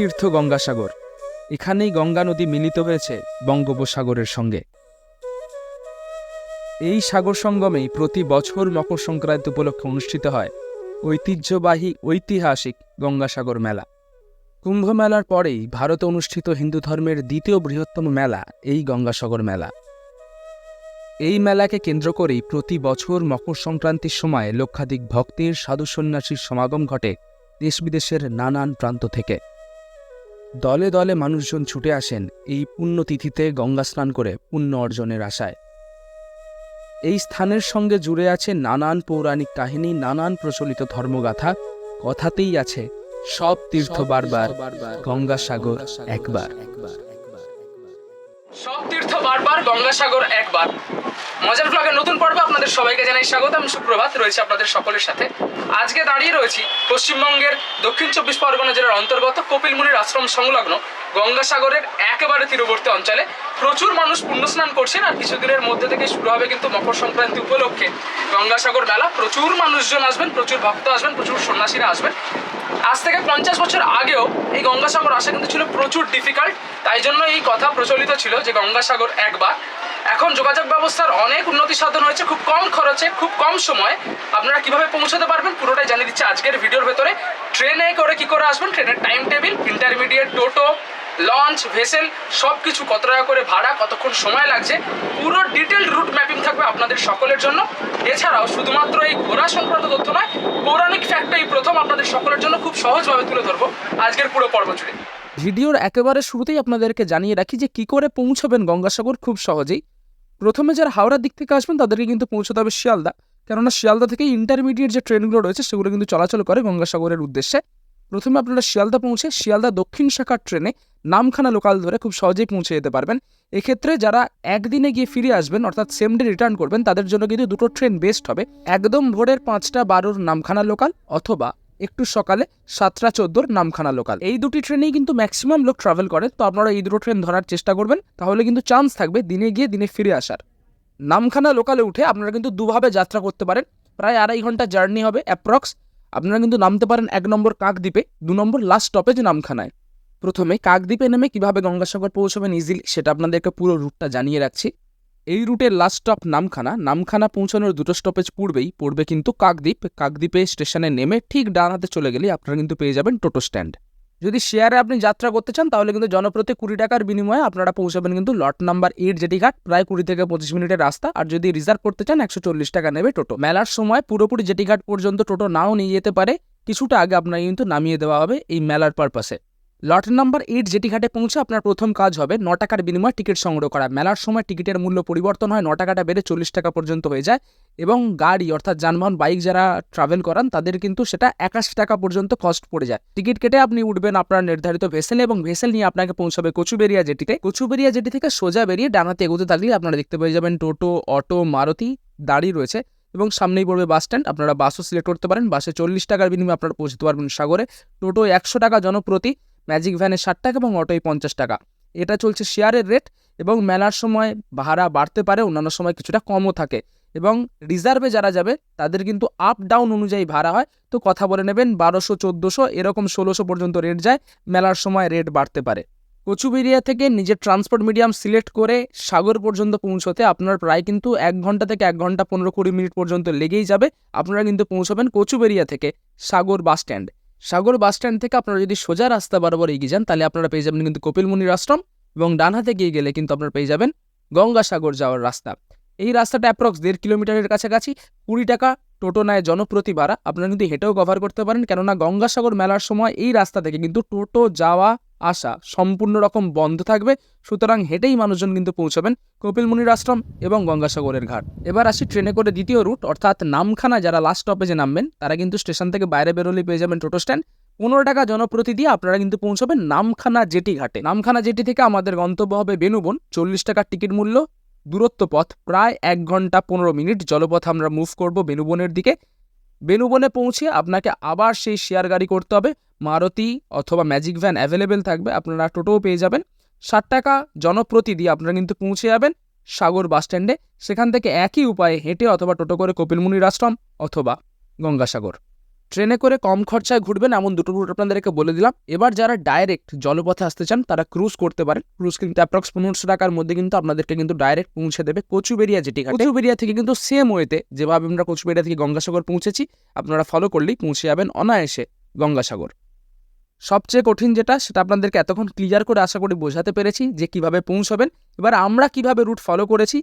পুণ্যতীর্থ গঙ্গাসাগর। এখানেই গঙ্গা নদী মিলিত হয়েছে বঙ্গোপসাগরের সঙ্গে। এই সাগর সঙ্গমেই প্রতি বছর মকর সংক্রান্তি উপলক্ষে অনুষ্ঠিত হয় ঐতিহ্যবাহী ঐতিহাসিক গঙ্গাসাগর মেলা। কুম্ভ মেলার পরেই ভারতে অনুষ্ঠিত হিন্দু ধর্মের দ্বিতীয় বৃহত্তম মেলা এই গঙ্গাসাগর মেলা। এই মেলাকে কেন্দ্র করেই প্রতি বছর মকর সংক্রান্তির সময় লক্ষাধিক ভক্তের সাধু সন্ন্যাসীর সমাগম ঘটে দেশ বিদেশের নানান প্রান্ত থেকে। দলে দলে মানুষজন ছুটে আসেন এই পুণ্যতিথিতে গঙ্গা স্নান করে পুণ্য অর্জনের আশায়। এই স্থানের সঙ্গে জুড়ে আছে নানান পৌরাণিক কাহিনী, নানান প্রচলিত ধর্মগাথা। কথাতেই আছে, সব তীর্থ বারবার গঙ্গাসাগর একবার। সব তীর্থ বারবার গঙ্গাসাগর একবার। মজার ব্লগের নতুন পর্বে আপনাদের সবাইকে জানাই স্বাগত। আমি সুপ্রভাত, রয়েছে আপনাদের সকলের সাথে। আজকে দাঁড়িয়ে রয়েছি পশ্চিমবঙ্গের দক্ষিণ চব্বিশ পরগনা জেলার অন্তর্গত কপিলমুনির আশ্রম সংলগ্ন গঙ্গাসাগরের একেবারে তীরবর্তী অঞ্চলে। প্রচুর মানুষ পুণ্যস্নান করছেন আর কিছুদিনের মধ্যে থেকে শুরু হবে কিন্তু মকর সংক্রান্তি উপলক্ষে গঙ্গাসাগর মেলা। প্রচুর মানুষজন আসবেন, প্রচুর ভক্ত আসবেন, প্রচুর সন্ন্যাসীরা আসবেন। আজ থেকে পঞ্চাশ বছর আগেও এই গঙ্গাসাগর আসা কিন্তু ছিল প্রচুর ডিফিকাল্ট তাই জন্য এই কথা প্রচলিত ছিল যে গঙ্গাসাগর একবার। এখন যোগাযোগ ব্যবস্থার অনেক উন্নতি সাধন হয়েছে, খুব কম খরচে, খুব কম সময়ে। আপনারা কীভাবে পৌঁছাতে পারবেন পুরোটাই জানিয়ে দিচ্ছে আজকের ভিডিওর ভেতরে। ট্রেনে করে কি করে আসবেন? ট্রেনের টাইম টেবিল ইন্টারমিডিয়েট টোটো লঞ্চ ভেসেল সব কিছু কত টাকা করে ভাড়া, কতক্ষণ সময় লাগছে, পুরো ডিটেল রুট ম্যাপিং থাকবে আপনাদের সকলের জন্য। এছাড়াও শুধুমাত্র এই ঘোরা সংক্রান্ত তথ্য নয়, পৌরাণিক ফ্যাক্টটা এই প্রথম আপনাদের সকলের জন্য খুব সহজভাবে তুলে ধরবো আজকের পুরো পর্ব জুড়ে। ভিডিওর একেবারে শুরুতেই আপনাদেরকে জানিয়ে রাখি যে কি করে পৌঁছাবেন গঙ্গাসাগর খুব সহজেই। প্রথমে যারা হাওড়ার দিক থেকে আসবেন, তাদেরকে কিন্তু পৌঁছতে হবে শিয়ালদা। কেননা শিয়ালদা থেকে ইন্টারমিডিয়েট যে ট্রেনগুলো রয়েছে, সেগুলো কিন্তু চলাচল করে গঙ্গাসাগরের উদ্দেশ্যে। প্রথমে আপনারা শিয়ালদা পৌঁছে, শিয়ালদা দক্ষিণ শাখার ট্রেনে নামখানা লোকাল ধরে খুব সহজেই পৌঁছে যেতে পারবেন। এক্ষেত্রে যারা একদিনে গিয়ে ফিরে আসবেন, অর্থাৎ সেম ডে রিটার্ন করবেন, তাদের জন্য কিন্তু দুটো ট্রেন বেস্ট হবে। একদম ভোরের পাঁচটা বারোর নামখানা লোকাল অথবা একটু সকালে সাতটা চোদ্দোর নামখানা লোকাল এই দুটি ট্রেনেই কিন্তু ম্যাক্সিমাম লোক ট্রাভেল করে। তো আপনারা এই দুটো ট্রেন ধরার চেষ্টা করবেন, তাহলে কিন্তু চান্স থাকবে দিনে গিয়ে দিনে ফিরে আসার। নামখানা লোকালে উঠে আপনারা কিন্তু দুভাবে যাত্রা করতে পারেন। প্রায় আড়াই ঘণ্টা জার্নি হবে অ্যাপ্রক্স আপনারা কিন্তু নামতে পারেন এক নম্বর কাকদ্বীপে, দু নম্বর লাস্ট স্টপেজ নামখানায়। প্রথমে কাকদ্বীপে নেমে কীভাবে গঙ্গাসাগর পৌঁছবেন ইজিলি সেটা আপনাদেরকে পুরো রুটটা জানিয়ে রাখছি। এই রুটের লাস্ট স্টপ নামখানা। নামখানা পৌঁছানোর দুটো স্টপেজ পূর্বেই পড়বে কিন্তু কাকদ্বীপ। কাকদ্বীপে স্টেশনে নেমে ঠিক ডান হাতে চলে গেলে আপনারা কিন্তু পেয়ে যাবেন টোটো স্ট্যান্ড যদি শেয়ারে আপনি যাত্রা করতে চান, তাহলে কিন্তু জনপ্রতি কুড়ি টাকার বিনিময়ে আপনারা পৌঁছাবেন কিন্তু লট নাম্বার এইট জেটি ঘাট, প্রায় কুড়ি থেকে পঁচিশ মিনিটের রাস্তা। আর যদি রিজার্ভ করতে চান, একশো চল্লিশ টাকা নেবে টোটো। মেলার সময় পুরোপুরি জেটি ঘাট পর্যন্ত টোটো নাও নিয়ে যেতে পারে। কিছুটা আগে আপনাকে কিন্তু নামিয়ে দেওয়া হবে এই মেলার পারপাসে লট নাম্বার এইট জেটি ঘাটে পৌঁছে আপনার প্রথম কাজ হবে, ন টাকার বিনিময়ে টিকিট সংগ্রহ করা। মেলার সময় টিকিটের মূল্য পরিবর্তন হয়, ন টাকাটা বেড়ে চল্লিশ টাকা পর্যন্ত হয়ে যায় এবং গাড়ি, অর্থাৎ যানবাহন, বাইক যারা ট্রাভেল করান, তাদের কিন্তু সেটা একাশি টাকা পর্যন্ত কস্ট পড়ে যায়। টিকিট কেটে আপনি উঠবেন আপনার নির্ধারিত ভেসেলে এবং ভেসেল নিয়ে আপনাকে পৌঁছাবে কচুবেরিয়া জেটিতে কচুবেরিয়া জেটি থেকে সোজা বেরিয়ে ডানাতে এগোতে থাকলে আপনারা দেখতে পেয়ে যাবেন টোটো, অটো, মারুতি দাঁড়িয়ে রয়েছে এবং সামনেই পড়বে বাস স্ট্যান্ড আপনারা বাসও সিলেক্ট করতে পারেন। বাসে চল্লিশ টাকার বিনিময়ে আপনারা পৌঁছতে পারবেন সাগরে। টোটো একশো টাকা জনপ্রতি। ম্যাজিক ভ্যানে ষাট টাকা এবং অটোয় পঞ্চাশ টাকা। এটা চলছে শেয়ারের রেট এবং মেলার সময় ভাড়া বাড়তে পারে, অন্যান্য সময় কিছুটা কমও থাকে। এবং রিজার্ভে যারা যাবে, তাদের কিন্তু আপ ডাউন অনুযায়ী ভাড়া হয়। তো কথা বলে নেবেন, বারোশো, চোদ্দোশো, এরকম ষোলোশো পর্যন্ত রেট যায়, মেলার সময় রেট বাড়তে পারে। কচুবেরিয়া থেকে নিজের ট্রান্সপোর্ট মিডিয়াম সিলেক্ট করে সাগর পর্যন্ত পৌঁছতে আপনার প্রায় কিন্তু এক ঘণ্টা থেকে এক ঘণ্টা পনেরো কুড়ি মিনিট পর্যন্ত লেগেই যাবে। আপনারা কিন্তু পৌঁছবেন কচুবেরিয়া থেকে সাগর বাস স্ট্যান্ড সাগর বাস স্ট্যান্ড থেকে আপনারা যদি সোজা রাস্তা বরাবর এগিয়ে যান, তাহলে আপনারা পেয়ে যাবেন কিন্তু কপিলমুনির আশ্রম এবং ডান হাতে গিয়ে গেলে কিন্তু আপনারা পেয়ে যাবেন গঙ্গাসাগর যাওয়ার রাস্তা। এই রাস্তাটা অ্যাপ্রক্স দেড় কিলোমিটারের কাছাকাছি, কুড়ি টাকা টোটো নেয় জনপ্রতি ভাড়া। আপনারা কিন্তু হেঁটেও কভার করতে পারেন, কেননা গঙ্গাসাগর মেলার সময় এই রাস্তা থেকে কিন্তু টোটো যাওয়া আসা সম্পূর্ণ রকম বন্ধ থাকবে। সুতরাং হেঁটেই মানুষজন কিন্তু পৌঁছবেন কপিলমুনির আশ্রম এবং গঙ্গাসাগরের ঘাট। এবার আসি ট্রেনে করে দ্বিতীয় রুট, অর্থাৎ নামখানা যারা লাস্ট স্টপেজে নামবেন, তারা কিন্তু স্টেশন থেকে বাইরে বেরোলেই পেয়ে যাবেন টোটো স্ট্যান্ড পনেরো টাকা জনপ্রতি দিয়ে আপনারা কিন্তু পৌঁছবেন নামখানা জেটি ঘাটে। নামখানা জেটি থেকে আমাদের গন্তব্য হবে বেনুবন, চল্লিশ টাকার টিকিট মূল্য। দূরত্ব পথ প্রায় এক ঘণ্টা পনেরো মিনিট। জলপথ আমরা মুভ করব বেনুবনের দিকে। বেনুবনে পৌঁছে আপনাকে আবার সেই শেয়ার গাড়ি করতে হবে। মারুতি অথবা ম্যাজিক ভ্যান অ্যাভেলেবেল থাকবে, আপনারা টোটোও পেয়ে যাবেন। ষাট টাকা জনপ্রতি দিয়ে আপনারা কিন্তু পৌঁছে যাবেন সাগর বাসস্ট্যান্ডে সেখান থেকে একই উপায়ে হেঁটে অথবা টোটো করে কপিলমুনির আশ্রম অথবা গঙ্গাসাগর। ট্রেনে করে কম খরচায় ঘুরবেন এমন দুটো রুট আপনাদেরকে বলে দিলাম। এবার যারা ডাইরেক্ট জলপথে আসতে চান, তারা ক্রুজ করতে পারেন। ক্রুজ কিন্তু অ্যাপ্রক্স পনেরোশো টাকার মধ্যে কিন্তু আপনাদেরকে কিন্তু ডাইরেক্ট পৌঁছে দেবে কচুবেরিয়া যেটি কচুবেরিয়া থেকে কিন্তু সেম ওয়েতে যেভাবে আমরা কচুবেরিয়া থেকে গঙ্গাসাগর পৌঁছেছি, আপনারা ফলো করলেই পৌঁছে যাবেন অনায়াসে গঙ্গাসাগর। সবচেয়ে কঠিন যেটা, সেটা আপনাদেরকে এতক্ষণ ক্লিয়ার করে আশা করি বোঝাতে পেরেছি যে কীভাবে পৌঁছবেন। এবার আমরা কীভাবে রুট ফলো করেছি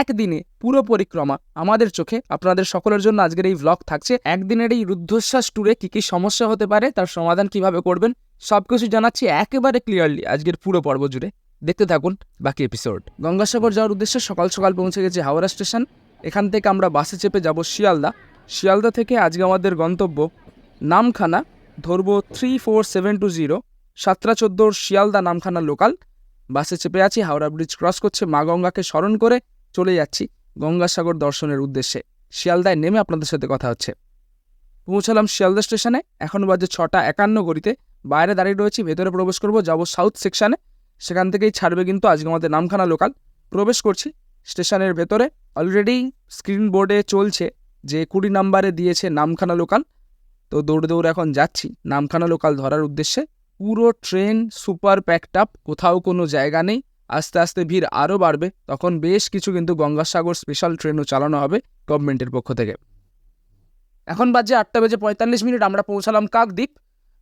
একদিনে পুরো পরিক্রমা আমাদের চোখে। আপনাদের সকলের জন্য আজকের এই ভ্লগ থাকছে। একদিনের এই রুদ্ধশ্বাস ট্যুরে কী কী সমস্যা হতে পারে, তার সমাধান কীভাবে করবেন সব কিছু জানাচ্ছি একেবারে ক্লিয়ারলি আজকের পুরো পর্ব জুড়ে। দেখতে থাকুন বাকি এপিসোড গঙ্গাসাগর যাওয়ার উদ্দেশ্যে সকাল সকাল পৌঁছে গেছে হাওড়া স্টেশন এখান থেকে আমরা বাসে চেপে যাব শিয়ালদা। শিয়ালদা থেকে আজকে আমাদের গন্তব্য নামখানা, ধরবো three four seven two zero সাতটা চোদ্দোর শিয়ালদা নামখানা লোকাল বাসে চেপে আছি, হাওড়া ব্রিজ ক্রস করছে, মা গঙ্গাকে স্মরণ করে চলে যাচ্ছি গঙ্গাসাগর দর্শনের উদ্দেশ্যে। শিয়ালদায় নেমে আপনাদের সাথে কথা হচ্ছে। পৌঁছালাম শিয়ালদা স্টেশনে। এখন বাজে ছটা একান্ন গড়িতে। বাইরে দাঁড়িয়ে রয়েছি, ভেতরে প্রবেশ করব, যাব সাউথ সেকশানে। সেখান থেকেই ছাড়বে কিন্তু আজকে আমাদের নামখানা লোকাল। প্রবেশ করছি স্টেশনের ভেতরে। অলরেডি স্ক্রিন বোর্ডে চলছে যে কুড়ি নাম্বারে দিয়েছে নামখানা লোকাল। তো দৌড়ে দৌড়ে এখন যাচ্ছি নামখানা লোকাল ধরার উদ্দেশ্যে। পুরো ট্রেন সুপার প্যাকড আপ, কোথাও কোনো জায়গা নেই। আস্তে আস্তে ভিড় আরও বাড়বে, তখন বেশ কিছু কিন্তু গঙ্গাসাগর স্পেশাল ট্রেনও চালানো হবে গভর্নমেন্টের পক্ষ থেকে। এখন বাজে আটটা বেজে পঁয়তাল্লিশ মিনিট, আমরা পৌঁছালাম কাকদ্বীপ।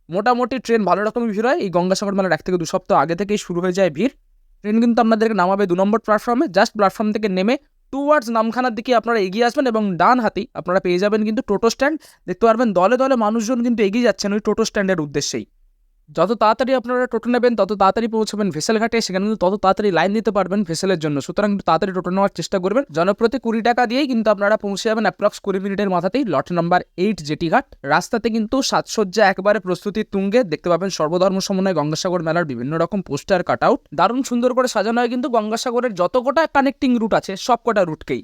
মোটামুটি ট্রেন ভালো রকমই ভিড় হয়, এই গঙ্গাসাগর মেলার এক থেকে দু সপ্তাহ আগে থেকেই শুরু হয়ে যায় ভিড়। ট্রেন কিন্তু আপনাদেরকে নামাবে দু নম্বর প্ল্যাটফর্মে জাস্ট প্ল্যাটফর্ম থেকে নেমে টুয়ার্ডস নামখানার দিকে আপনারা এগিয়ে আসবেন এবং ডান হাতেই আপনারা পেয়ে যাবেন কিন্তু টোটো স্ট্যান্ড দেখতে পারবেন দলে দলে মানুষজন কিন্তু এগিয়ে যাচ্ছেন ওই টোটো স্ট্যান্ডের উদ্দেশ্যেই। যত তাড়াতাড়ি আপনারা টোটো নেবেন, তত তাড়াতাড়ি পৌঁছাবেন ভেসেল ঘাটে সেখানে কিন্তু তত তাড়াতাড়ি লাইন দিতে পারবেন ভেসেলের জন্য। সুতরাং তাড়াতাড়ি টোটো নেওয়ার চেষ্টা করবেন। জনপ্রতি কুড়ি টাকা দিয়েই কিন্তু আপনারা পৌঁছে যাবেন অ্যাপ্রক্স কুড়ি মিনিটের মাথাতেই। লট নাম্বার এইট জেটি ঘাট রাস্তাতে কিন্তু সাজসজ্জা একবারে প্রস্তুতির তুঙ্গে। দেখতে পাবেন সর্বধর্ম সমন্বয় গঙ্গাসাগর মেলার বিভিন্ন রকম পোস্টার কাট আউট দারুণ সুন্দর করে সাজানো হয় কিন্তু গঙ্গাসাগরের যত কটা কানেক্টিং রুট আছে সব কটা রুটকেই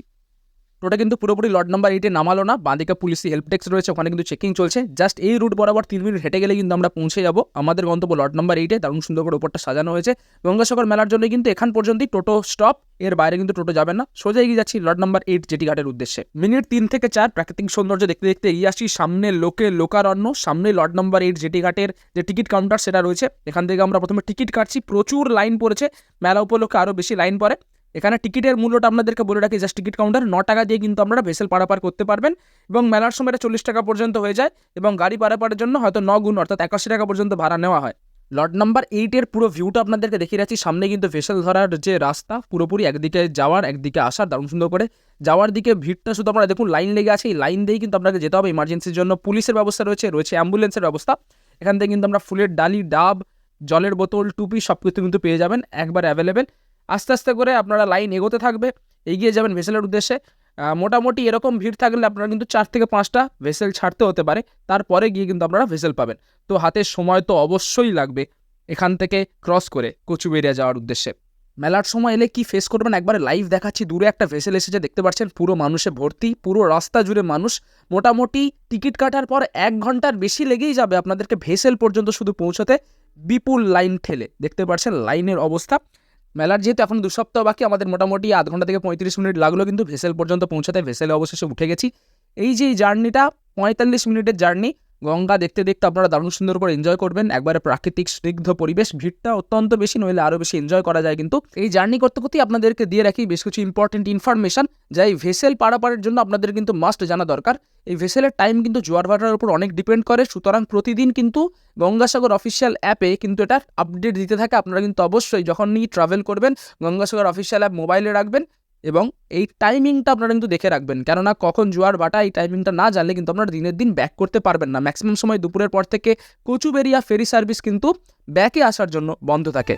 টোটা কিন্তু পুরোপুরি লট নাম্বার এইটে নামালো না। বাঁদিকে পুলিশি হেল্প ডেস্ক রয়েছে, ওখানে কিন্তু চেকিং চলছে। জাস্ট এই রুট বরাবর তিন মিনিট হেঁটে গেলে কিন্তু আমরা পৌঁছে যাব। আমাদের গন্তব্য লট নাম্বার এইটে দারুণ সুন্দর করে ওপরটা সাজানো হয়েছে। গঙ্গাসাগর মেলার জন্য কিন্তু এখান পর্যন্তই টোটো স্টপ এর বাইরে কিন্তু টোটো যাবে না। সোজা এগিয়ে যাচ্ছি লট নাম্বার এইট জেটি ঘাটের উদ্দেশ্যে। মিনিট তিন থেকে চার প্রাকৃতিক সৌন্দর্য দেখতে দেখতে এগিয়ে আসছি। সামনে লোকে লোকারণ্য, সামনে লট নাম্বার এইট জেটি ঘাটের যে টিকিট কাউন্টার সেটা রয়েছে। এখান থেকে আমরা প্রথমে টিকিট কাটছি। প্রচুর লাইন পড়েছে। মেলা উপলক্ষে আরও বেশি লাইন পড়ে। এখানে টিকিটের মূল্যটা আপনাদেরকে বলে রাখি জাস্ট টিকিট কাউন্টার ন টাকা দিয়ে কিন্তু আপনারা ভেসেল পারাপার করতে পারবেন এবং মেলার সময় এটা চল্লিশ টাকা পর্যন্ত হয়ে যায় এবং গাড়ি পারাপারের জন্য হয়তো ন গুণ, অর্থাৎ একাশি টাকা পর্যন্ত ভাড়া নেওয়া হয়। লট নাম্বার এইটের পুরো ভিউটা আপনাদেরকে দেখিয়ে রাখছি। সামনে কিন্তু ভেসেল ধরার যে রাস্তা, পুরোপুরি একদিকে যাওয়ার, একদিকে আসার, দারুণ সুন্দর করে যাওয়ার দিকে ভিড়টা শুধু আপনারা দেখুন লাইন লেগে আছে। এই লাইন দিয়েই কিন্তু আপনাকে যেতে হবে। ইমার্জেন্সির জন্য পুলিশের ব্যবস্থা রয়েছে রয়েছে অ্যাম্বুলেন্সের ব্যবস্থা। এখান থেকে কিন্তু আমরা ফুলের ডালি, ডাব, জলের বোতল, টুপি সব কিছু কিন্তু পেয়ে যাবেন, একবার অ্যাভেলেবেল আস্তে আস্তে করে আপনারা লাইন এগোতে থাকবে, এগিয়ে যাবেন ভেসেলের উদ্দেশ্যে। মোটামুটি এরকম ভিড় থাকলে আপনারা কিন্তু চার থেকে পাঁচটা ভেসেল ছাড়তে হতে পারে, তারপরে গিয়ে কিন্তু আপনারা ভেসেল পাবেন। তো হাতে সময় তো অবশ্যই লাগবে এখান থেকে ক্রস করে কচুবেরিয়া যাওয়ার উদ্দেশ্যে। মেলার সময় এলে কি ফেস করবেন? একবারে লাইভ দেখাচ্ছি, দূরে একটা ভেসেল এসেছে, দেখতে পাচ্ছেন, পুরো মানুষে ভর্তি, পুরো রাস্তা জুড়ে মানুষ। মোটামুটি টিকিট কাটার পর এক ঘণ্টার বেশি লেগেই যাবে আপনাদেরকে ভেসেল পর্যন্ত শুধু পৌঁছতে। বিপুল লাইন ঠেলে, দেখতে পাচ্ছেন লাইনের অবস্থা। মেলার যেহেতু এখন দু সপ্তাহ বাকি, আমাদের মোটামুটি আধ ঘণ্টা থেকে পঁয়ত্রিশ মিনিট লাগল কিন্তু ভেসেল পর্যন্ত পৌঁছাতে, ভেসেলে অবশেষে উঠে গেছি। এই যে জার্নিটা পঁয়তাল্লিশ মিনিটের জার্নি গঙ্গা দেখতে দেখতে আপনারা দারুণ সুন্দর করে এনজয় করবেন। একবারে প্রাকৃতিক স্নিগ্ধ পরিবেশ, ভিড়টা অত্যন্ত বেশি, নইলে আরও বেশি এনজয় করা যায় কিন্তু। এই জার্নি করতে করতেই আপনাদেরকে দিয়ে রাখি বেশ কিছু ইম্পর্টেন্ট ইনফরমেশন যা এই ভেসেল পারাপারের জন্য আপনাদের কিন্তু মাস্ট জানা দরকার। এই ভেসেলের টাইম কিন্তু জোয়ার ভাটার উপর অনেক ডিপেন্ড করে, সুতরাং প্রতিদিন কিন্তু গঙ্গাসাগর অফিসিয়াল অ্যাপে কিন্তু এটার আপডেট দিতে থাকে। আপনারা কিন্তু অবশ্যই যখনই ট্রাভেল করবেন, গঙ্গাসাগর অফিসিয়াল অ্যাপ মোবাইলে রাখবেন। এবং এই টাইমিংটা আপনারা কিন্তু দেখে রাখবেন। কেননা কখন জোয়ার বাটা, এই টাইমিংটা না জানলে কিন্তু আপনারা দিনের দিন ব্যাক করতে পারবেন না। ম্যাক্সিমাম সময় দুপুরের পর থেকে কচুবেরিয়া ফেরি সার্ভিস কিন্তু ব্যাকে আসার জন্য বন্ধ থাকে।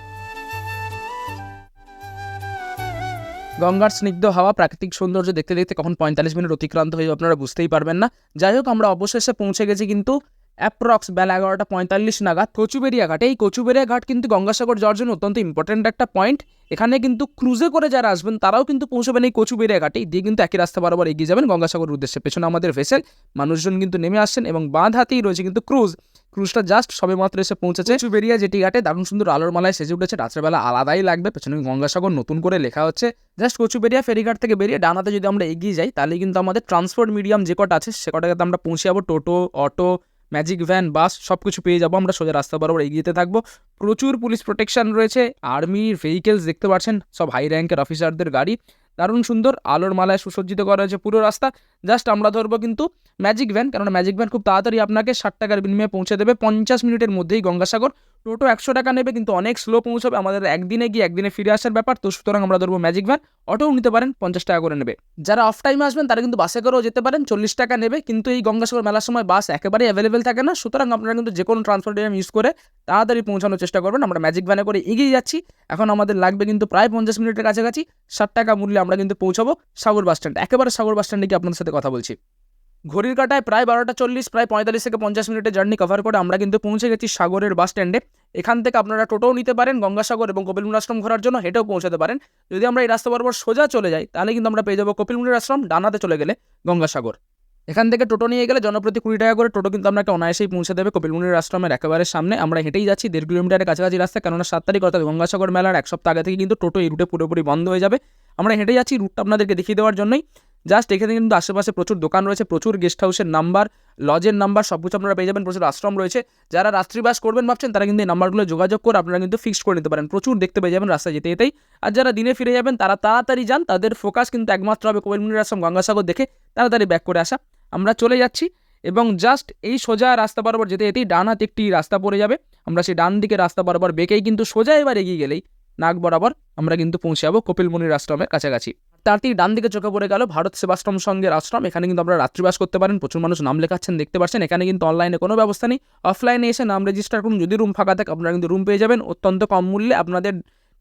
গঙ্গার স্নিগ্ধ হাওয়া প্রাকৃতিক সৌন্দর্য দেখতে দেখতে কখন পঁয়তাল্লিশ মিনিট অতিক্রান্ত হয়ে আপনারা বুঝতেই পারবেন না। যাই হোক, আমরা অবশেষে পৌঁছে গেছি কিন্তু অ্যাপ্রক্স বেলা এগারোটা পঁয়তাল্লিশ নাগাদ কচুবেরিয়া ঘাটে। এই কচুবেরিয়া ঘাট কিন্তু গঙ্গাসাগর যাওয়ার জন্য অত্যন্ত ইম্পর্ট্যান্ট একটা পয়েন্ট এখানে কিন্তু ক্রুজে করে যারা আসবেন, তারাও কিন্তু পৌঁছবেন এই কচুবেরিয়া ঘাটেই। দিয়ে কিন্তু একই রাস্তা বরাবর এগিয়ে যাবেন গঙ্গাসাগর উদ্দেশ্যে। পেছনে আমাদের ভেসেল মানুষজন কিন্তু নেমে আসছেন এবং বাঁধ হাতেই রয়েছে কিন্তু ক্রুজ ক্রুজটা জাস্ট সবে মাত্র এসে পৌঁছেছে। কচুবেরিয়া যেটি ঘাটে দারুণ সুন্দর আলোর মালায় সেজে উঠেছে। রাত্রেবেলা আলাদাই লাগবে। পেছনে গঙ্গাসাগর নতুন করে লেখা হচ্ছে। জাস্ট কচুবেরিয়া ফেরিঘাট থেকে বেরিয়ে ডানাতে যদি আমরা এগিয়ে যাই তাহলে কিন্তু আমাদের ট্রান্সপোর্ট মিডিয়াম যে কটা আছে, সে কটাকে আমরা পৌঁছে যাব। টোটো, অটো ম্যাজিক ভ্যান বাস সব কিছু পেয়ে যাব আমরা সোজা রাস্তা বরাবর এগিয়ে যেতে থাকব। প্রচুর পুলিশ প্রোটেকশন রয়েছে আর্মির ভেহিকেলস দেখতে পাচ্ছেন, সব হাই র্যাঙ্কের অফিসারদের গাড়ি। দারুণ সুন্দর, আলোর মালায় সুসজ্জিত করা হয়েছে পুরো রাস্তা। জাস্ট আমরা ধরবো কিন্তু ম্যাজিক ভ্যান কেননা ম্যাজিক ভ্যান খুব তাড়াতাড়ি আপনাকে ষাট টাকার বিনিময়ে পৌঁছে দেবে। পঞ্চাশ মিনিটের মধ্যেই গঙ্গাসাগর টোটো একশো টাকা নেবে, কিন্তু অনেক স্লো পৌঁছবে। আমাদের একদিনে গিয়ে একদিনে ফিরে আসার ব্যাপার। তো সুতরাং আমরা ধরবো ম্যাজিক ভ্যান অটোও নিতে পারেন, পঞ্চাশ টাকা করে নেবে। যারা অফ টাইমে আসবেন, তারা কিন্তু বাসে করেও যেতে পারেন, চল্লিশ টাকা নেবে। কিন্তু এই গঙ্গাসাগর মেলার সময় বাস একেবারেই অ্যাভেলেবেল থাকে না। সুতরাং আপনারা কিন্তু যে কোনো ট্রান্সপোর্টেশন ইউজ করে তাড়াতাড়ি পৌঁছানোর চেষ্টা করবেন। আমরা ম্যাজিক ভ্যানে করে এগিয়ে যাচ্ছি। এখন আমাদের লাগবে কিন্তু প্রায় পঞ্চাশ মিনিটের কাছাকাছি। ষাট টাকা মূল্যে আমরা কিন্তু পৌঁছাবো সাগর বাস স্ট্যান্ড একেবারে সাগর বাস স্ট্যান্ডে গিয়ে আপনাদের সাথে কথা বলছি। ঘড়ির কাটায় প্রায় বারোটা চল্লিশ, প্রায় পঁয়তাল্লিশ থেকে পঞ্চাশ মিনিটের জার্নি কভার করে আমরা কিন্তু পৌঁছে গেছি সাগরের বাস স্ট্যান্ডে এখান থেকে আপনারা টোটোও নিতে পারেন, গঙ্গাসাগর এবং কপিলমুনি আশ্রম ঘোরার জন্য হেঁটেও পৌঁছাতে পারেন। যদি আমরা এই রাস্তা বরাবর সোজা চলে যাই, তাহলে কিন্তু আমরা পেয়ে যাব কপিলমুনির আশ্রম ডানাতে চলে গেলে গঙ্গাসাগর। এখান থেকে টোটো নিয়ে গেলে জনপ্রতি কুড়ি টাকা করে টোটো কিন্তু আপনাকে অনায়াসেই পৌঁছে দেবে কপিলমুনির আশ্রমের একেবারে সামনে। আমরা হেঁটেই যাচ্ছি দেড় কিলোমিটারের কাছাকাছি রাস্তা, কেননা সাত তারিখ অর্থাৎ গঙ্গাসাগর মেলার এক সপ্তাহ আগে থেকে কিন্তু টোটো এই রুটে পুরোপুরি বন্ধ হয়ে যাবে। আমরা হেঁটে যাচ্ছি রুটটা আপনাদেরকে দেখিয়ে দেওয়ার জন্যই। জাস্ট এখানে কিন্তু আশেপাশে প্রচুর দোকান রয়েছে, প্রচুর গেস্ট হাউসের নাম্বার লজের নাম্বার সব কিছু আপনারা পেয়ে যাবেন, প্রচুর আশ্রম রয়েছে। যারা রাত্রিবাস করবেন ভাবছেন, তারা কিন্তু এই নাম্বারগুলো যোগাযোগ করে আপনারা কিন্তু ফিক্সড করে নিতে পারেন। প্রচুর দেখতে পেয়ে যাবেন রাস্তায় যেতে যেতেই। আর যারা দিনে ফিরে যাবেন, তারা তাড়াতাড়ি যান, তাদের ফোকাস কিন্তু একমাত্র হবে কোয়েলমুনির আশ্রম, গঙ্গাসাগর দেখে তাড়াতাড়ি ব্যাক করে আসা। আমরা চলে যাচ্ছি এবং জাস্ট এই সোজা রাস্তা বরাবর যেতে যেতেই ডান হাতে একটি রাস্তা পড়ে যাবে। আমরা সেই ডান দিকে রাস্তা বরাবর বেঁকেই কিন্তু সোজা এবার এগিয়ে গেলেই নাক বরাবর আমরা কিন্তু পৌঁছে যাব কপিলমুনির আশ্রমের কাছাকাছি। তার ঠিক ডান দিকে চোখে পড়ে গেল ভারত সেবাশ্রম সঙ্গের আশ্রম। এখানে কিন্তু আমরা রাত্রিবাস করতে পারেন, প্রচুর মানুষ নাম লেখাচ্ছেন, দেখতে পাচ্ছেন। এখানে কিন্তু অনলাইনে কোনো ব্যবস্থা নেই। অফলাইনে এসে নাম রেজিস্টার করুন, যদি রুম ফাঁকা থাকে, আপনারা কিন্তু রুম পেয়ে যাবেন। অত্যন্ত কম মূল্যে আপনাদের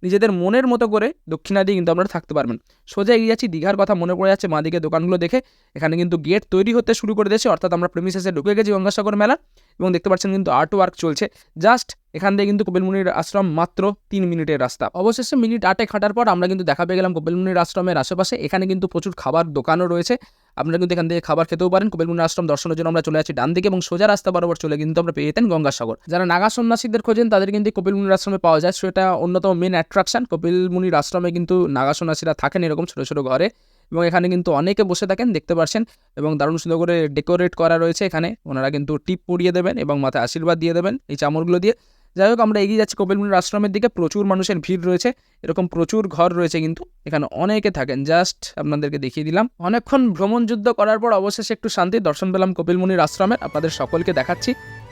নিজেদের মনের মতো করে দক্ষিণা দিয়ে কিন্তু আপনারা থাকতে পারবেন। সোজা এগিয়ে যাচ্ছি, দীঘার কথা মনে পড়ে যাচ্ছে মাদিকে দোকানগুলো দেখে এখানে কিন্তু গেট তৈরি হতে শুরু করে দিয়েছে, অর্থাৎ আমরা প্রেমিসেসে ঢুকে গেছি গঙ্গাসাগর মেলা এবং দেখতে পাচ্ছেন কিন্তু আর্ট ওয়ার্ক চলছে। জাস্ট এখান থেকে কিন্তু কপিলমুনির আশ্রম মাত্র তিন মিনিটের রাস্তা। অবশেষে মিনিট আটে খাটার পর আমরা কিন্তু দেখা পেয়ে গেলাম কপিলমুনির আশ্রমের আশেপাশে। এখানে কিন্তু প্রচুর খাবার দোকানও রয়েছে। আপনারা কিন্তু এখান থেকে খাবার খেতেও পারেন। কপিলমুনির আশ্রম দর্শনের জন্য আমরা চলে যাচ্ছি ডান দিকে এবং সোজা রাস্তা বরাবর চলে কিন্তু আমরা পেয়ে যেতেন গঙ্গাসাগর। যারা নাগা সন্ন্যাসীদের খোঁজেন, তাদের কিন্তু কপিলমুনির আশ্রমে পাওয়া যায়। সেটা অন্যতম মেন অ্যাট্রাকশন কপিলমুনির আশ্রমে কিন্তু নাগা সন্ন্যাসীরা থাকেন এরকম ছোটো ছোটো ঘরে এবং এখানে কিন্তু অনেকে বসে থাকেন, দেখতে পাচ্ছেন এবং দারুণ সুন্দর করে ডেকোরেট করা রয়েছে এখানে। ওনারা কিন্তু টিপ পরিয়ে দেবেন এবং মাথায় আশীর্বাদ দিয়ে দেবেন এই চামড়গুলো দিয়ে। যাই হোক, আমরা এগিয়ে যাচ্ছি কপিলমুনির আশ্রমের দিকে। প্রচুর মানুষের ভিড় রয়েছে। এরকম প্রচুর ঘর রয়েছে কিন্তু এখানে অনেকে থাকেন। জাস্ট আপনাদেরকে দেখিয়ে দিলাম। অনেকক্ষণ ভ্রমণ যুদ্ধ করার পর অবশেষে একটু শান্তি, দর্শন পেলাম কপিলমুনির আশ্রমের। আপনাদের সকলকে দেখাচ্ছি।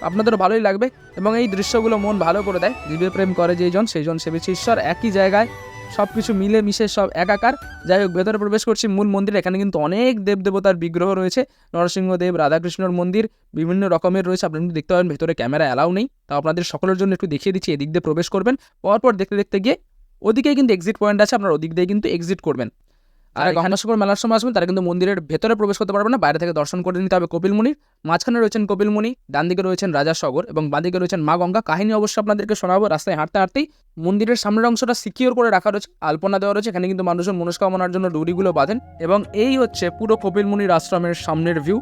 আপনাদেরও ভালোই লাগবে এবং এই দৃশ্যগুলো মন ভালো করে দেয়। জীবে প্রেম করে যেইজন সেইজন সেবেছে ঈশ্বর। একই জায়গায় সব কিছু মিলে মিশে সব একাকার। যাই হোক, ভেতরে প্রবেশ করছি মূল মন্দির। এখানে কিন্তু অনেক দেব দেবতার বিগ্রহ রয়েছে। নরসিংহদেব রাধাকৃষ্ণর মন্দির, বিভিন্ন রকমের রয়েছে। আপনি কিন্তু দেখতে পাবেন, ভেতরে ক্যামেরা অ্যালাউ নেই। তা আপনাদের সকলের জন্য একটু দেখিয়ে দিচ্ছি, এদিক দিয়ে প্রবেশ করবেন। পরপর দেখতে দেখতে গিয়ে ওদিকে কিন্তু এক্সিট পয়েন্ট আছে। আপনার ওদিক দিয়ে কিন্তু এক্সিট করবেন। আর গঙ্গাসাগর মেলার সময় আসবেন তারা কিন্তু মন্দিরের ভেতরে প্রবেশ করতে পারবেন না বাইরে থেকে দর্শন করে নিতে হবে কপিল মুনির মাঝখানে রয়েছেন কপিলমুনি ডান দিকে রয়েছেন রাজা সগর এবং বাঁদিকে রয়েছেন মা গঙ্গা। কাহিনী অবশ্যই আপনাদেরকে শোনাবো রাস্তায় হাঁটতে হাঁটতেই মন্দিরের সামনের অংশটা সিকিওর করে রাখা রয়েছে আলপনা দেওয়া রয়েছে এখানে কিন্তু মানুষজন মনস্কামনার জন্য ডুরিগুলো বাঁধেন এবং এই হচ্ছে পুরো কপিলমুনির আশ্রমের সামনের ভিউ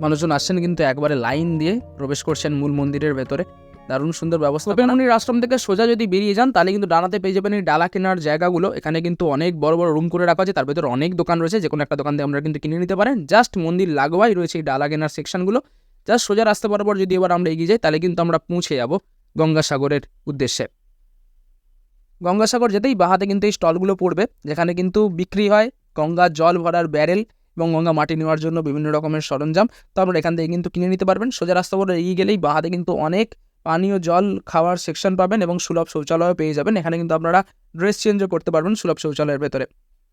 মানুষজন আসছেন কিন্তু একবারে লাইন দিয়ে প্রবেশ করছেন মূল মন্দিরের ভেতরে। দারুণ সুন্দর ব্যবস্থা কপিলমুনির আশ্রম থেকে সোজা যদি বেরিয়ে যান, তাহলে কিন্তু ডানাতে পেয়ে যাবেন এই ডালা কেনার জায়গাগুলো। এখানে কিন্তু অনেক বড় বড় রুম করে রাখা আছে। তার ভেতরে অনেক দোকান রয়েছে। যে কোনো একটা দোকান থেকে আমরা কিন্তু কিনে নিতে পারেন। জাস্ট মন্দির লাগোয়াই রয়েছে এই ডালা কেনার সেকশনগুলো জাস্ট সোজা রাস্তা বরাবর যদি এবার আমরা এগিয়ে যাই, তাহলে কিন্তু আমরা পৌঁছে যাব গঙ্গাসাগরের উদ্দেশ্যে। গঙ্গাসাগর যেতেই বাহাতে কিন্তু এই স্টলগুলো পড়বে, যেখানে কিন্তু বিক্রি হয় গঙ্গা জল ভরার ব্যারেল এবং গঙ্গা মাটি নেওয়ার জন্য বিভিন্ন রকমের সরঞ্জাম। তো আপনারা এখান থেকে কিন্তু কিনে নিতে পারবেন। সোজা রাস্তা বরাবর এগিয়ে গেলেই বাহাতে কিন্তু অনেক পানীয় জল খাওয়ার সেকশন পাবেন এবং সুলভ শৌচালয় পেয়ে যাবেন। এখানে কিন্তু আপনারা ড্রেস চেঞ্জও করতে পারবেন সুলভ শৌচালয়ের ভেতরে।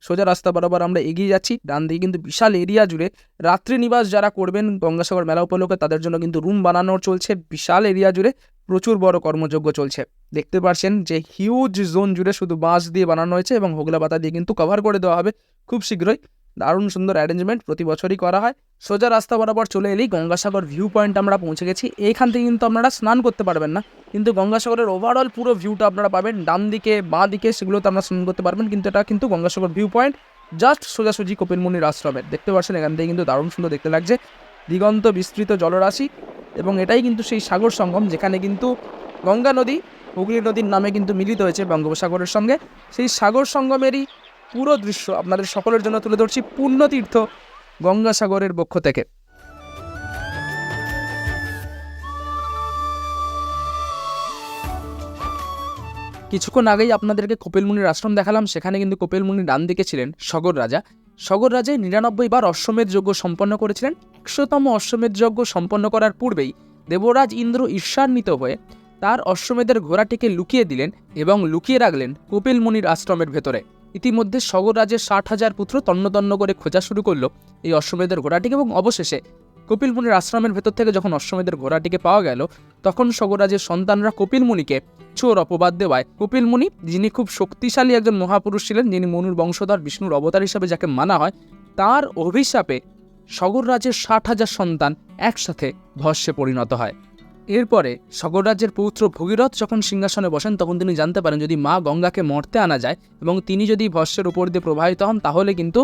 সোজা রাস্তা বরাবর আমরা এগিয়ে যাচ্ছি। ডান দিকে কিন্তু বিশাল এরিয়া জুড়ে রাত্রি নিবাস যারা করবেন, গঙ্গাসাগর মেলা উপলক্ষে তাদের জন্য কিন্তু রুম বানানো চলছে। বিশাল এরিয়া জুড়ে প্রচুর বড় কর্মযজ্ঞ চলছে। দেখতে পাচ্ছেন যে হিউজ জোন জুড়ে শুধু বাঁশ দিয়ে বানানো হয়েছে এবং হোগলা পাতা দিয়ে কিন্তু কভার করে দেওয়া হবে খুব শীঘ্রই। দারুণ সুন্দর অ্যারেঞ্জমেন্ট প্রতি বছরই করা হয়। সোজা রাস্তা বরাবর চলে এলেই গঙ্গাসাগর ভিউ পয়েন্ট আমরা পৌঁছে গেছি। এইখান থেকে কিন্তু আপনারা স্নান করতে পারবেন না। কিন্তু গঙ্গাসাগরের ওভারঅল পুরো ভিউটা আপনারা পাবেন। ডান দিকে, বাঁ দিকে সেগুলোতে আপনারা স্নান করতে পারবেন। কিন্তু এটা কিন্তু গঙ্গাসাগর ভিউ পয়েন্ট জাস্ট সোজাসুজি কপিলমুনির আশ্রমের দেখতে পাচ্ছেন, এখান থেকে কিন্তু দারুণ সুন্দর দেখতে লাগছে। দিগন্ত বিস্তৃত জলরাশি এবং এটাই কিন্তু সেই সাগর সঙ্গম, যেখানে কিন্তু গঙ্গা নদী, হুগলি নদীর নামে কিন্তু মিলিত হয়েছে বঙ্গোপসাগরের সঙ্গে। সেই সাগর সঙ্গমেরই পুরো দৃশ্য আপনাদের সকলের জন্য তুলে ধরছি। পূর্ণতীর্থ গঙ্গাসাগরের পক্ষ থেকে। কিছুক্ষণ আগেই আপনাদেরকে কপিলমুনির আশ্রম দেখালাম, সেখানে কিন্তু কপিলমুনি ডান দিকে ছিলেন, সগর রাজা। সগর রাজাই নিরানব্বই বার অশ্বমেধ যজ্ঞ সম্পন্ন করেছিলেন। একশোতম অশ্বমেধ যজ্ঞ সম্পন্ন করার পূর্বেই দেবরাজ ইন্দ্র ঈর্ষান্বিত হয়ে তার অশ্বমেধের ঘোড়াটিকে লুকিয়ে দিলেন এবং লুকিয়ে রাখলেন কপিলমুনির আশ্রমের ভেতরে। ইতিমধ্যে সগর রাজের ষাট হাজার পুত্র তন্ন তন্ন করে খোঁজা শুরু করল এই অশ্বমেধের ঘোড়াটিকে এবং অবশেষে কপিল মুনির আশ্রমের ভেতর থেকে যখন অশ্বমেধের ঘোড়াটিকে পাওয়া গেল, তখন সগরাজের সন্তানরা কপিল মুনিকে চোর অপবাদ দেওয়ায়। কপিল মুনি যিনি খুব শক্তিশালী একজন মহাপুরুষ ছিলেন, যিনি মনুর বংশধর বিষ্ণুর অবতার হিসাবে যাকে মানা হয়, তার অভিশাপে সগর রাজের ষাট হাজার সন্তান একসাথে ভস্যে পরিণত হয়। এরপরে সগর রাজ্যের পৌত্র ভগীরথ যখন সিংহাসনে বসেন, তখন তিনি জানতে পারেন যদি মা গঙ্গাকে মর্তে আনা যায় এবং তিনি যদি ভস্যের উপর দিয়ে প্রবাহিত হন, তাহলে কিন্তু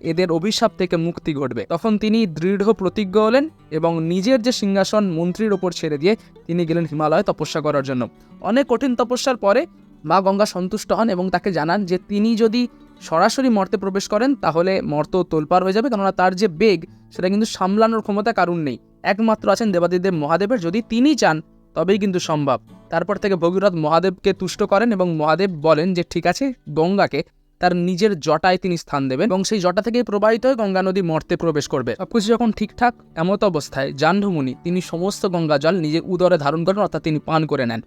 এদের অভিশাপ থেকে মুক্তি ঘটবে। তখন তিনি দৃঢ় প্রতিজ্ঞ হলেন এবং নিজের যে সিংহাসন মন্ত্রীর ওপর ছেড়ে দিয়ে তিনি গেলেন হিমালয়ে তপস্যা করার জন্য। অনেক কঠিন তপস্যার পরে মা গঙ্গা সন্তুষ্ট হন এবং তাকে জানান যে, তিনি যদি সরাসরি মর্তে প্রবেশ করেন, তাহলে মর্ত তোলপার হয়ে যাবে, কেননা তার যে বেগ, সেটা কিন্তু সামলানোর ক্ষমতা কারণ নেই। একমাত্র আছেন দেবাদিদেব মহাদেবের। যদি তিনি চান, তবেই কিন্তু সম্ভব। তারপর থেকে ভগীরথ মহাদেবকে তুষ্ট করেন এবং মহাদেব বলেন যে, ঠিক আছে, গঙ্গাকে তার নিজের জটায় তিনি স্থান দেবেন এবং সেই জটা থেকেই প্রবাহিত হয়ে গঙ্গা নদী মর্তে প্রবেশ করবে। সবকিছু যখন ঠিকঠাক, এমত অবস্থায় জাহ্নমুনি তিনি সমস্ত গঙ্গা জল নিজের উদরে ধারণ করেন, অর্থাৎ তিনি পান করে নেন।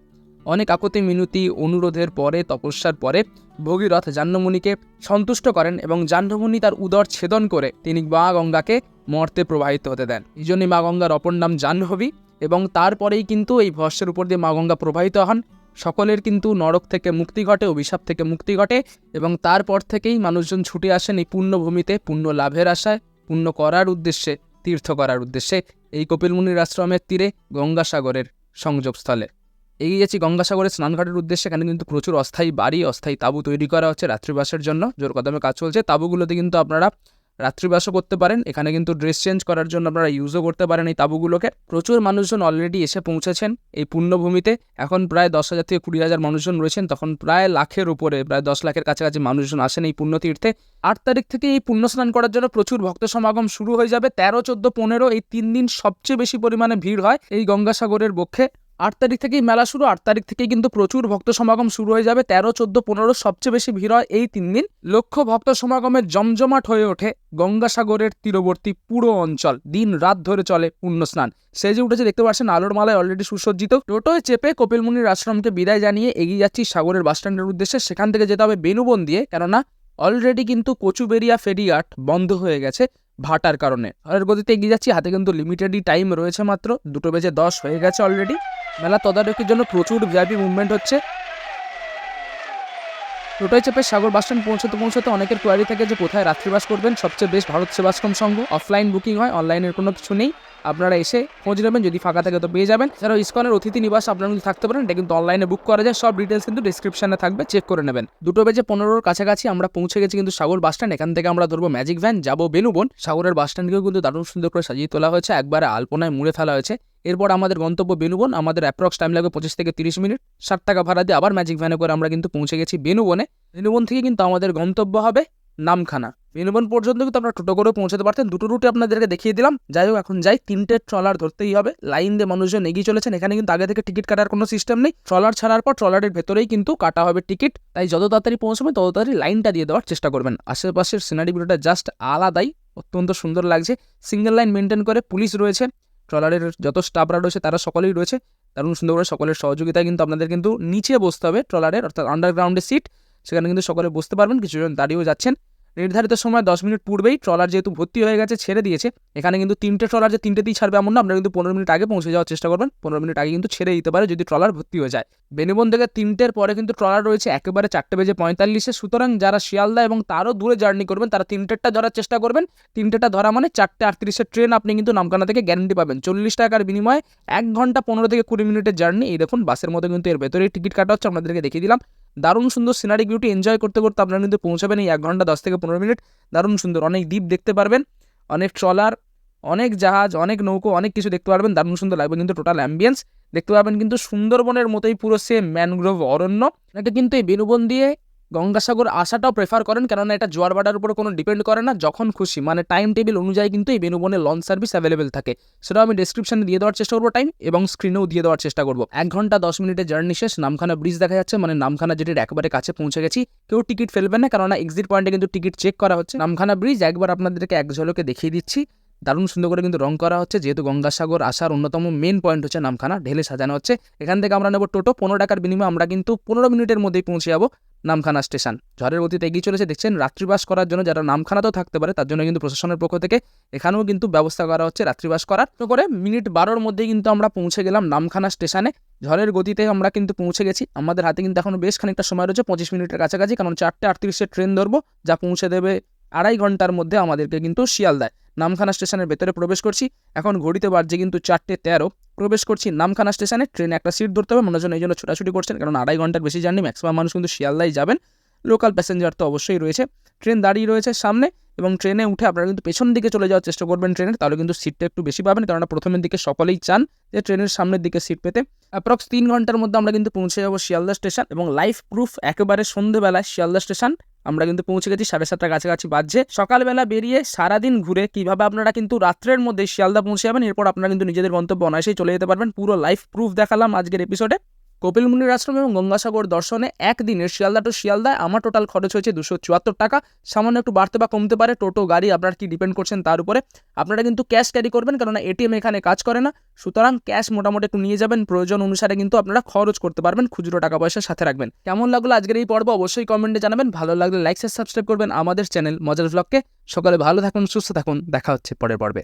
অনেক আকতি মিনতি, অনুরোধের পরে, তপস্যার পরে ভগীরথ জাহ্নমুনিকে সন্তুষ্ট করেন এবং জাহ্নমুনি তার উদর ছেদন করে তিনি মা গঙ্গাকে মর্তে প্রবাহিত হতে দেন। এই জন্যই মা গঙ্গার অপর নাম জাহ্নবী এবং তারপরেই কিন্তু এই ভস্যের উপর দিয়ে মা গঙ্গা প্রবাহিত হন। সকলের কিন্তু নরক থেকে মুক্তি ঘটে, অভিশাপ থেকে মুক্তি ঘটে এবং তারপর থেকেই মানুষজন ছুটে আসেন এই পুণ্যভূমিতে, পুণ্য লাভের আশায়, পুণ্য করার উদ্দেশ্যে, তীর্থ করার উদ্দেশ্যে এই কপিলমুনির আশ্রমের তীরে গঙ্গাসাগরের সংযোগস্থলে। এগিয়ে যাচ্ছি গঙ্গাসাগরের স্নানঘাটের উদ্দেশ্যে এখানে কিন্তু প্রচুর অস্থায়ী বাড়ি, অস্থায়ী তাঁবু তৈরি করা হচ্ছে রাত্রিবাসের জন্য। জোর কদমে কাজ চলছে। তাঁবুগুলোতে কিন্তু আপনারা রাত্রিবাসও করতে পারেন। এখানে কিন্তু ড্রেস চেঞ্জ করার জন্য আপনারা ইউজও করতে পারেন এই তাঁবুগুলোকে। প্রচুর মানুষজন অলরেডি এসে পৌঁছেছেন এই পুণ্যভূমিতে এখন প্রায় দশ হাজার থেকে কুড়ি হাজার মানুষজন রয়েছেন। তখন প্রায় লাখের উপরে, প্রায় দশ লাখের কাছাকাছি মানুষজন আসেন এই পুণ্যতীর্থে আট তারিখ থেকে এই পুণ্য স্নান করার জন্য প্রচুর ভক্ত সমাগম শুরু হয়ে যাবে। তেরো, চোদ্দ, পনেরো এই তিন দিন সবচেয়ে বেশি পরিমাণে ভিড় হয় এই গঙ্গাসাগরের বক্ষে। আট তারিখ থেকেই মেলা শুরু, আট তারিখ থেকেই কিন্তু প্রচুর ভক্ত সমাগম শুরু হয়ে যাবে। তেরো, চোদ্দ, পনেরো সবচেয়ে বেশি ভিড় হয় এই তিন দিন। লক্ষ ভক্ত সমাগমের জমজমাট হয়ে ওঠে গঙ্গাসাগরের তীরবর্তী পুরো অঞ্চল। দিন রাত ধরে চলে পুণ্য স্নান। সেজে উঠেছে, দেখতে পাচ্ছেন আলোর মালায় অলরেডি সুসজ্জিত। টোটোয় চেপে কপিলমুনির আশ্রমকে বিদায় জানিয়ে এগিয়ে যাচ্ছি সাগরের বাসস্ট্যান্ডের উদ্দেশ্যে। সেখান থেকে যেতে হবে বেনুবন দিয়ে কেননা অলরেডি কিন্তু কচুবেরিয়া ফেরিঘাট বন্ধ হয়ে গেছে ভাটার কারণে। আর গতিতে এগিয়ে যাচ্ছি, হাতে কিন্তু লিমিটেডই টাইম রয়েছে মাত্র। দুটো বেজে দশ হয়ে গেছে অলরেডি মেলা তদারকির জন্য প্রচুর ভিআইপি মুভমেন্ট হচ্ছে। টোটোয় চেপে সাগর বাসস্ট্যান্ড পৌঁছতে পৌঁছতে অনেকের কোয়ারি থাকে যে কোথায় রাত্রিবাস করবেন? সবচেয়ে best Bharat Sevashram Sangha. Offline booking হয় অনলাইনের কোনো কিছু নেই। আপনারা এসে খোঁজ নেবেন, যদি ফাঁকা থাকে তো পেয়ে যাবেন। এছাড়াও ইস্কনের অতিথি নিবাস আপনারা যদি থাকতে পারেন, এটা কিন্তু অনলাইনে বুক করা যায়। সব ডিটেলস কিন্তু ডিসক্রিপশনে থাকবে চেক করে নেবেন। দুটো বেজে পনেরোর কাছাকাছি আমরা পৌঁছে গেছি কিন্তু সাগর বাসস্ট্যান্ড এখান থেকে আমরা ধরবো ম্যাজিক ভ্যান যাব বেনুবন সাগরের বাসস্ট্যান্ডকেও কিন্তু দারুণ সুন্দর করে সাজিয়ে তোলা হয়েছে। একবারে আলপনায় মুড়ে ফেলা হয়েছে। এরপর আমাদের গন্তব্য বেনুবন, আমাদের অ্যাপ্রক্স টাইম লাগবে পঁচিশ থেকে তিরিশ মিনিট। ষাট টাকা ভাড়া দিয়ে আবার ম্যাজিক ভ্যানে করে আমরা কিন্তু পৌঁছে গেছি বেনুবনে। বেনুবন থেকে কিন্তু আমাদের গন্তব্য হবে নামখানা। বেনুবন পর্যন্ত কিন্তু আমরা টোটো করে পৌঁছাতে পারতেন। দুটো রুটে আপনাদেরকে দেখিয়ে দিলাম। যাই হোক, এখন যাই। তিনটে ট্রলার ধরতেই হবে। লাইন দিয়ে মানুষজন এগিয়ে চলেছেন। এখানে কিন্তু আগে থেকে টিকিট কাটার কোনো সিস্টেম নেই। ট্রলার ছাড়ার পর ট্রলারের ভেতরেই কিন্তু কাটা হবে টিকিট তাই যত তাড়াতাড়ি পৌঁছবেন, তত তাড়াতাড়ি লাইনটা দিয়ে দেওয়ার চেষ্টা করবেন। আশেপাশের সিনারি ভিডিওটা জাস্ট আলাদাই। অত্যন্ত সুন্দর লাগছে। সিঙ্গেল লাইন মেনটেন করে পুলিশ রয়েছে। ট্রলারের যত স্টাফরা রয়েছে, তারা সকলেই রয়েছে। দারুণ সুন্দর করে সকলের সহযোগিতায় কিন্তু আপনাদের কিন্তু নিচে বসতে হবে ট্রলারের, অর্থাৎ আন্ডারগ্রাউন্ডের সিট সেখানে কিন্তু সকলে বসতে পারবেন, কিছুজন দাঁড়িয়েও যাচ্ছেন। নির্ধারিত সময় দশ মিনিট পূর্বেই ট্রলার যেহেতু ভর্তি হয়ে গেছে, ছেড়ে দিয়েছে, এখানে কিন্তু তিনটে ট্রলার যে তিনটেতেই ছাড়বে এমন না আপনারা কিন্তু পনেরো মিনিট আগে পৌঁছে যাওয়ার চেষ্টা করবেন। পনেরো মিনিট আগে কিন্তু ছেড়ে দিতে পারে যদি ট্রলার ভর্তি হয়ে যায়। বেনুবন থেকে তিনটের পরে কিন্তু ট্রলার রয়েছে একেবারে চারটে বেজে পঁয়তাল্লিশে। সুতরাং যারা শিয়ালদা এবং তারও দূরে জার্নি করবেন, তারা তিনটেরটা ধরার চেষ্টা করবেন। তিনটেটা ধরা মানে চারটে আটত্রিশের ট্রেন আপনি কিন্তু নামকানা থেকে গ্যারান্টি পাবেন। চল্লিশ টাকার বিনিময়ে এক ঘণ্টা পনেরো থেকে কুড়ি মিনিটের জার্নি। এই দেখুন, বাসের মধ্যে কিন্তু এর ভেতরেই টিকিট কাটা হচ্ছে, আপনাদেরকে দেখিয়ে দিলাম। দারুণ সুন্দর সিনারি বিউটি এনজয় করতে করতে আপনারা কিন্তু পৌঁছাবেন এই এক ঘণ্টা, দশ থেকে পনেরো মিনিট। দারুণ সুন্দর, অনেক দ্বীপ দেখতে পারবেন, অনেক ট্রলার অনেক জাহাজ, অনেক নৌকো, অনেক কিছু দেখতে পারবেন। দারুণ সুন্দর লাগবে কিন্তু টোটাল অ্যাম্বিয়েন্স দেখতে পাবেন কিন্তু সুন্দরবনের মতোই পুরো সেম ম্যানগ্রোভ অরণ্য। এটা কিন্তু এই বেনুবন দিয়ে গঙ্গাসাগর আসাটাও প্রেফার করেন, কেননা এটা জোয়ার বাটার উপরে কোনো ডিপেন্ড করে না, যখন খুশি। মানে টাইম টেবিল অনুযায়ী কিন্তু এই বেনুবনে লঞ্চ সার্ভিস অ্যাভেলেবেল থাকে। সেটাও আমি ডিসক্রিপশনে দিয়ে দেওয়ার চেষ্টা করব টাইম এবং স্ক্রিনেও দিয়ে দেওয়ার চেষ্টা করব। এক ঘণ্টা দশ মিনিটের জার্নি শেষ, নামখানা ব্রিজ দেখা যাচ্ছে মানে নামখানা যেটির একবারে কাছে পৌঁছে গেছি। কেউ টিকিট ফেলবে না, কেননা এক্সিট পয়েন্টে কিন্তু টিকিট চেক করা হচ্ছে। নামখানা ব্রিজ একবার আপনাদেরকে এক ঝলকে দেখিয়ে দিচ্ছি। দারুণ সুন্দর করে কিন্তু রং করা হচ্ছে, যেহেতু গঙ্গাসাগর আসার অন্যতম মেন পয়েন্ট হচ্ছে নামখানা, ঢেলে সাজানো হচ্ছে। এখান থেকে আমরা নেব টোটো, পনেরো টাকার বিনিময়ে আমরা কিন্তু পনেরো মিনিটের মধ্যেই পৌঁছে যাব। নামখানা স্টেশন। ঝড়ের গতিতে এগিয়ে চলেছে, দেখছেন? রাত্রিবাস করার জন্য যারা নামখানাতেও থাকতে পারে, তার জন্য কিন্তু প্রশাসনের পক্ষ থেকে এখানেও কিন্তু ব্যবস্থা করা হচ্ছে রাত্রিবাস করার। তো করে মিনিট বারোর মধ্যেই কিন্তু আমরা পৌঁছে গেলাম নামখানা স্টেশনে। ঝড়ের গতিতে আমরা কিন্তু পৌঁছে গেছি। আমাদের হাতে কিন্তু এখনও বেশ খানিকটা সময় রয়েছে, পঁচিশ মিনিটের কাছাকাছি, কারণ চারটে আটত্রিশের ট্রেন ধরবো, যা পৌঁছে দেবে আড়াই ঘণ্টার মধ্যে আমাদেরকে কিন্তু শিয়ালদায়। নামখানা স্টেশনের ভেতরে প্রবেশ করছি। এখন ঘড়িতে বাজছে কিন্তু চারটে তেরো। প্রবেশ করছি নামখানা স্টেশনে। ট্রেনে একটা সিট ধরতে হবে মনে এই জন্য ছোটাছুটি করছেন, কারণ আড়াই ঘণ্টার বেশি জার্নি, ম্যাক্সিমাম মানুষ কিন্তু শিয়ালদায় যাবেন। লোকাল প্যাসেঞ্জার তো অবশ্যই রয়েছে। ট্রেন দাঁড়িয়ে রয়েছে সামনে এবং ট্রেনে উঠে আপনারা কিন্তু পেছন দিকে চলে যাওয়ার চেষ্টা করবেন ট্রেনের, তাহলে কিন্তু সিটটা একটু বেশি পাবেন, কেননা প্রথমের দিকে সকলেই চান যে ট্রেনের সামনের দিকে সিট পেতে। অ্যাপ্রক্স তিন ঘণ্টার মধ্যে আমরা কিন্তু পৌঁছে যাব শিয়ালদা স্টেশন এবং লাইফ প্রুফ একেবারে সন্ধেবেলায় শিয়ালদা স্টেশন। আমরা কিন্তু পৌঁছে গেছি সাড়ে সাতটা কাছাকাছি বাজছে। সকালবেলা বেরিয়ে সারাদিন ঘুরে কীভাবে আপনারা কিন্তু রাত্রের মধ্যে শিয়ালদা পৌঁছে যাবেন, এরপর আপনারা কিন্তু নিজেদের গন্তব্য অনায়াসেই চলে যেতে পারবেন। পুরো লাইফ প্রুফ দেখালাম আজকের এপিসোডে কপিল মুনির আশ্রম এবং গঙ্গাসাগর দর্শনে একদিনের শিয়ালদা টু শিয়ালদায় আমার টোটাল খরচ হয়েছে দুশো চুয়াত্তর টাকা। সামান্য একটু বাড়তে বা কমতে পারে, টোটো, গাড়ি আপনার কি ডিপেন্ড করছেন তার উপরে। আপনারা কিন্তু ক্যাশ ক্যারি করবেন কেননা এটিএম এখানে কাজ করে না। সুতরাং ক্যাশ মোটামুটি একটু নিয়ে যাবেন, প্রয়োজন অনুসারে কিন্তু আপনারা খরচ করতে পারবেন, খুচরো টাকা পয়সা সাথে রাখবেন। কেমন লাগল আজকের এই পর্ব অবশ্যই কমেন্টে জানাবেন, ভালো লাগলে লাইক সাবস্ক্রাইব করবেন আমাদের চ্যানেল মজার ব্লগকে সকালে ভালো থাকুন, সুস্থ থাকুন, দেখা হচ্ছে পরের পর্বে।